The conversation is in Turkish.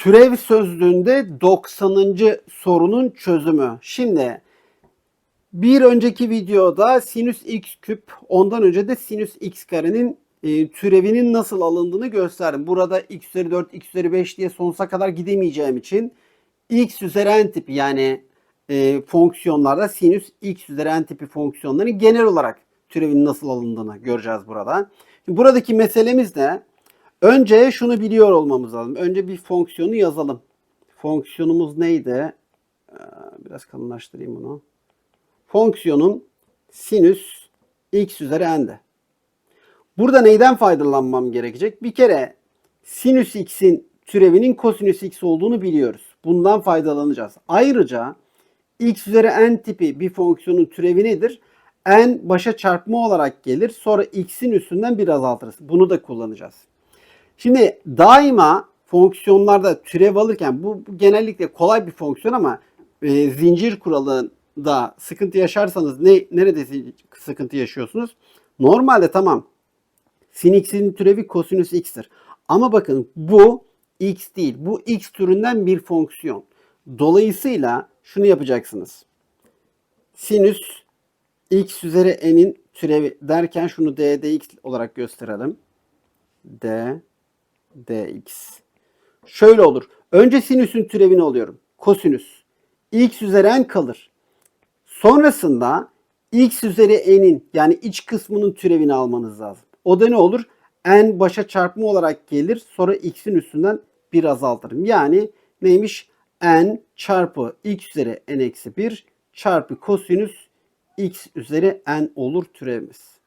Türev sözlüğünde 90. sorunun çözümü. Şimdi bir önceki videoda sinüs x küp, ondan önce de sinüs x karenin e, türevinin nasıl alındığını gösterdim. Burada x üzeri 4, x üzeri 5 diye sonsuza kadar gidemeyeceğim için x üzeri n tipi yani e, fonksiyonlarda sinüs x üzeri n tipi fonksiyonların genel olarak türevinin nasıl alındığını göreceğiz burada. Şimdi buradaki meselemiz ne? Önce şunu biliyor olmamız lazım. Önce bir fonksiyonu yazalım. Fonksiyonumuz neydi? Ee, Biraz kalınlaştırayım bunu. Fonksiyonum sinüs x üzeri n'de. Burada neyden faydalanmam gerekecek? Bir kere sinüs x'in türevinin kosinüs x olduğunu biliyoruz. Bundan faydalanacağız. Ayrıca x üzeri n tipi bir fonksiyonun türevi nedir? n başa çarpma olarak gelir. Sonra x'in üstünden bir azaltırız. Bunu da kullanacağız. Şimdi daima fonksiyonlarda türev alırken bu, bu genellikle kolay bir fonksiyon ama e, zincir kuralında sıkıntı yaşarsanız ne nerede sıkıntı yaşıyorsunuz? Normalde tamam sin x'in türevi kosinüs x'tir. Ama bakın bu x değil. Bu x türünden bir fonksiyon. Dolayısıyla şunu yapacaksınız. Sinüs x üzeri n'in türevi derken şunu d dx olarak gösterelim. d dx. Şöyle olur. Önce sinüsün türevini alıyorum. Kosinüs. x üzeri n kalır. Sonrasında x üzeri n'in yani iç kısmının türevini almanız lazım. O da ne olur? n başa çarpma olarak gelir. Sonra x'in üstünden bir azaltırım. Yani neymiş? n çarpı x üzeri n eksi 1 çarpı kosinüs x üzeri n olur türevimiz.